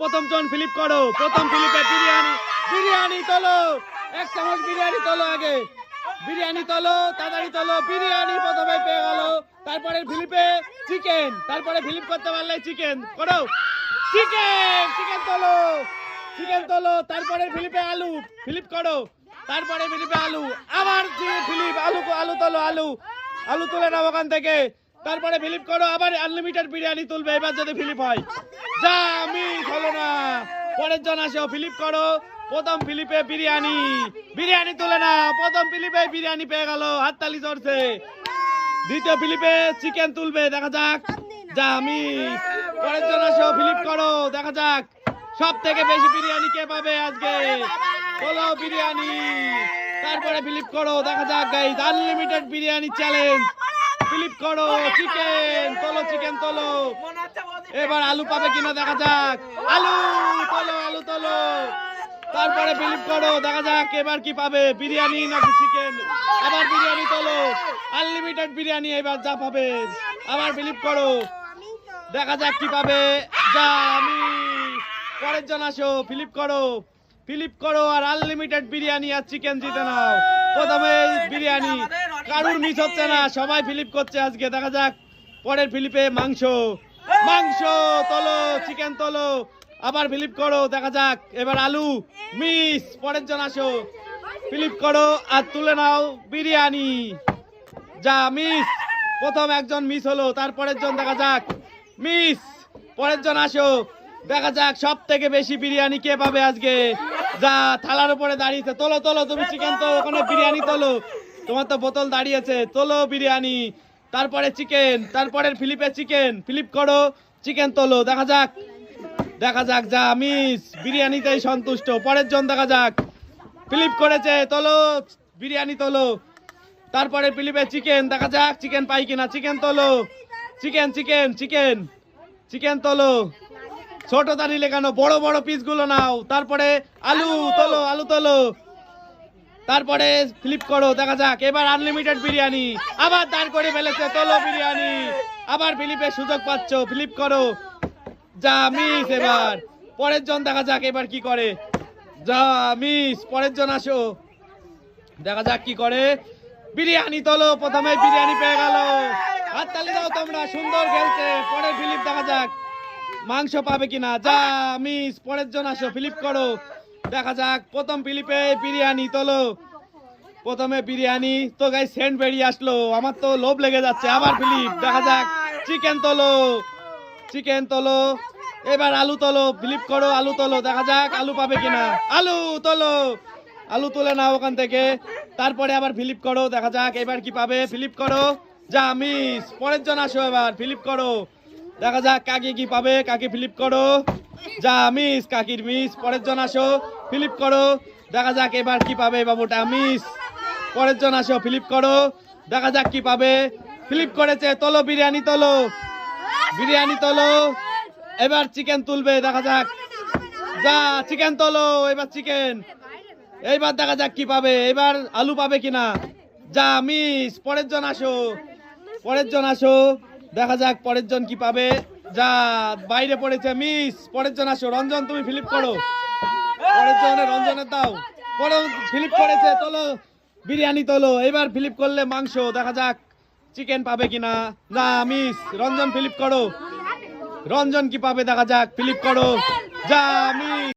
প্রথম জন ফিলিপ করো। প্রথম ফিলিপে বিরিয়ানি। বিরিয়ানি তোলো। এক চামচ বিরিয়ানি তোলো আগে। বিরিয়ানি তোলো, তাড়াতাড়ি তোলো। বিরিয়ানি প্রথমে পেয়ে গেল। তারপরে ফিলিপে চিকেন। তারপরে ফিলিপ করতে পারলে চিকেন। করো? চিকেন! চিকেন তোলো। চিকেন তোলো। তারপরে ফিলিপে আলু। ফিলিপ করো। তারপরে ফিলিপে আলু। আবার ফিলিপ, আলু আলু তোলো, আলু। আলু তুলে নাও ওখান থেকে। তারপরে ফিলিপ করো। আবার আনলিমিটেড বিরিয়ানি তুলবে। এবার যদি ফিলিপ হয়। আমি হলো না। পরের জন আসো ফিলিপ করো। প্রথম ফিলিপে বিরিয়ানি। বিরিয়ানি তুলে না প্রথম ফিলিপে বিরিয়ানি পেয়ে গেল, হাততালি চড়ছে দ্বিতীয় ফিলিপে চিকেন তুলবে, দেখা যাক। আমি পরের জন আসো ফিলিপ করো, দেখা যাক। সব থেকে বেশি বিরিয়ানি কে পাবে আজকে? বলো বিরিয়ানি। তারপরে ফিলিপ করো, দেখা যাক guys unlimited biryani challenge Philip করো, চিকেন, তোলো চিকেন তোলো। এবার আলু পাবে কিনা দেখা যাক। আলু তোলো আলু তোলো। তারপরে ফিলিপ করো, দেখা যাক এবার কি পাবে। বিরিয়ানি নাকি চিকেন আবার বিরিয়ানি তোলো। আনলিমিটেড বিরিয়ানি এবার যা পাবে। আবার ফিলিপ করো। দেখা যাক কি পাবে। যা আমি। পরের জন আসো ফিলিপ করো। ফিলিপ করো আর আনলিমিটেড বিরিয়ানি আর চিকেন জিতে নাও। প্রথমে বিরিয়ানি। কারুর মিস হচ্ছে না, সবাই ফিলিপ করছে আজকে। দেখা যাক পরের ফিলিপে মাংস। মাংস তোলো চিকেন তোলো। আবার ফিলিপ করো, দেখা যাক। এবার আলু, মিস, পরের জন আসো। ফিলিপ করো আর তুলে নাও বিরিয়ানি। যা, মিস, প্রথম একজন মিস হলো তারপরের জন দেখা যাক। মিস, পরের জন আসো। দেখা যাক সব থেকে বেশি বিরিয়ানি কে পাবে আজকে। যা, থালার উপরে দাঁড়িয়েছে। তোলো তোলো, তুমি চিকেন তো ওখানে বিরিয়ানি তোলো। তোমার তো বোতল দাঁড়িয়েছে। তোলো বিরিয়ানি। তারপরে চিকেন তারপরে ফিলিপে চিকেন। ফিলিপ করো চিকেন তোলো দেখা যাক। দেখা যাক যা মিস বিরিয়ানিতেই সন্তুষ্ট। পরের জন দেখা যাক। ফিলিপ করেছে তোলো বিরিয়ানি তোলো। তারপরে ফিলিপে চিকেন দেখা যাক চিকেন পাই কিনা। চিকেন তোলো। Chicken chicken chicken. চিকেন তোলো। ছোট দাঁড়ি লেখানো বড় বড় পিসগুলো নাও। তারপরে আলু। তোলো আলু তোলো। তারপরে ফ্লিপ করো, দেখা যাক। এবার আনলিমিটেড বিরিয়ানি। আবার দাঁড় করে ফেলেছে তোলো বিরিয়ানি। আবার ফিলিপের সুযোগ পাচ্ছ ফ্লিপ করো। যা মিস এবার। পরের জন, দেখা যাক এবার কি করে। যা মিস পরের জন আসো। দেখা যাক কি করে। বিরিয়ানি তোলো, প্রথমে বিরিয়ানি পেয়ে গেল। হাততালি দাও তোমরা, সুন্দর খেলছে। পরে ফিলিপ দেখা যাক। মাংস পাবে কিনা। যা মিস পরের জন আসো ফিলিপ করো। দেখা যাক, প্রথম ফিলিপে বিরিয়ানি তোলো। প্রথমে বিরিয়ানি, তো গাই সেন্ট বেরিয়ে আসলো। আমার তো লোভ লেগে যাচ্ছে। আবার ফিলিপ দেখা যাক। চিকেন তোলো। চিকেন তোলো। এবার আলু তোলো। ফিলিপ করো, আলু তোলো। দেখা যাক, আলু পাবে কিনা। আলু তোলো। আলু তুলে নাও ওখান থেকে। তারপরে আবার ফিলিপ করো। দেখা যাক, এবার কি পাবে। ফিলিপ করো। যা মিস পরের জন আসো এবার। ফিলিপ করো। দেখা যাক, কাকে কি পাবে, কাকে ফিলিপ করো। যা মিস কাকির মিস পরের জন আসো ফিলিপ করো, দেখা যাক এবার কি পাবে বাবুটা মিস পরের জন আসো ফিলিপ করো, দেখা যাক কি পাবে। ফিলিপ করেছে, তোলো বিরিয়ানি তোলো। বিরিয়ানি তোলো। এবার চিকেন তুলবে, দেখা যাক। যা চিকেন তোলো, এবার চিকেন এইবার দেখা যাক কি পাবে, এবার আলু পাবে কিনা। যা মিস পরের জন আসো। পরের জন আসো, দেখা যাক পরের জন কি পাবে। যা, বাইরে পড়েছে মিস পরের জন আসো, রঞ্জন, তুমি ফিলিপ করো। পরের জনে রঞ্জনের দাও। ফিলিপ করেছে, তোলো। বিরিয়ানি তোলো। এবার ফিলিপ করলে মাংস, দেখা যাক চিকেন পাবে কিনা। না মিস রঞ্জন ফিলিপ করো। রঞ্জন কি পাবে, দেখা যাক ফিলিপ করো। যা মিস